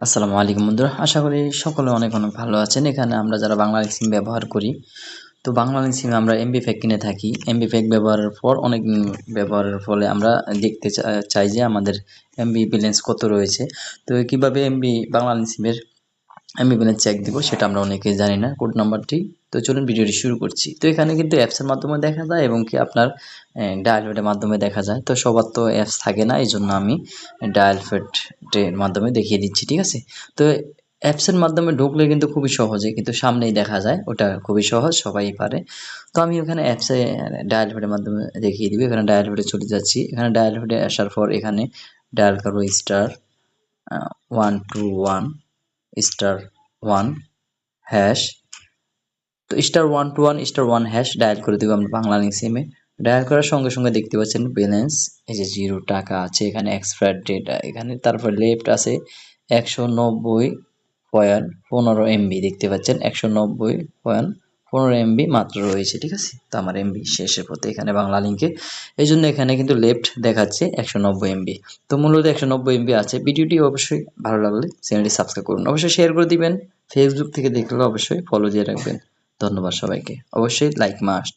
আসসালামু আলাইকুম বন্ধুরা। আশা করি সকলে অনেক অনেক ভালো আছেন। এখানে আমরা যারা বাংলা সিম ব্যবহার করি, তো বাংলা সিমে আমরা এমবি প্যাক কিনে থাকি। এমবি প্যাক ব্যবহারের পর অনেক ব্যবহারের ফলে আমরা দেখতে চাই যে আমাদের এমবি ব্যালেন্স কত রয়েছে। তো কীভাবে এমবি বাংলা সিমের এমবি ব্যালেন্স চেক দিব, সেটা আমরা অনেকেই জানি না কোড নাম্বারটি তো চলুন ভিডিওটি শুরু করছি। তো এখানে কিন্তু অ্যাপসের মাধ্যমে দেখা যায় এবং কি আপনার ডায়াল ফেটের মাধ্যমে দেখা যায়। তো সবার তো অ্যাপস থাকে না এই জন্য আমি ডায়াল ফেটের মাধ্যমে দেখিয়ে দিচ্ছি, ঠিক আছে? তো অ্যাপসের মাধ্যমে ঢুকলে কিন্তু খুবই সহজে, কিন্তু সামনেই দেখা যায়, ওটা খুবই সহজ, সবাই পারে। তো আমি ওখানে অ্যাপসে ডায়াল ফেটের মাধ্যমে দেখিয়ে দিবি, এখানে ডায়াল ফেটে চলে যাচ্ছি। এখানে ডায়াল ফেটে আসার পর এখানে ডায়াল করব star one two one star one hash তো star one two one star one hash dial করে দেবো আমরা বাংলা সিমে ডায়াল করার সঙ্গে সঙ্গে দেখতে পাচ্ছেন ব্যালেন্স এই যে জিরো টাকা আছে এখানে এক্সপায়ার ডেট এখানে তারপর লেফট আছে একশো নব্বই পয়েন্ট পনেরো এমবি দেখতে পাচ্ছেন একশো নব্বই পয়েন্ট পনেরো এমবি মাত্র রয়েছে, ঠিক আছে? তো আমার এমবি শেষের পথে এখানে বাংলা লিঙ্কে এই জন্য এখানে কিন্তু লেফট দেখাচ্ছে একশো নব্বই এমবি তো মূলত একশো নব্বই এমবি আছে। ভিডিওটি অবশ্যই ভালো লাগলে চ্যানেলটি সাবস্ক্রাইব করুন। অবশ্যই শেয়ার করে দিবেন। ফেসবুক থেকে দেখলে অবশ্যই ফলো দিয়ে রাখবেন। ধন্যবাদ সবাইকে। অবশ্যই লাইক মাস্ট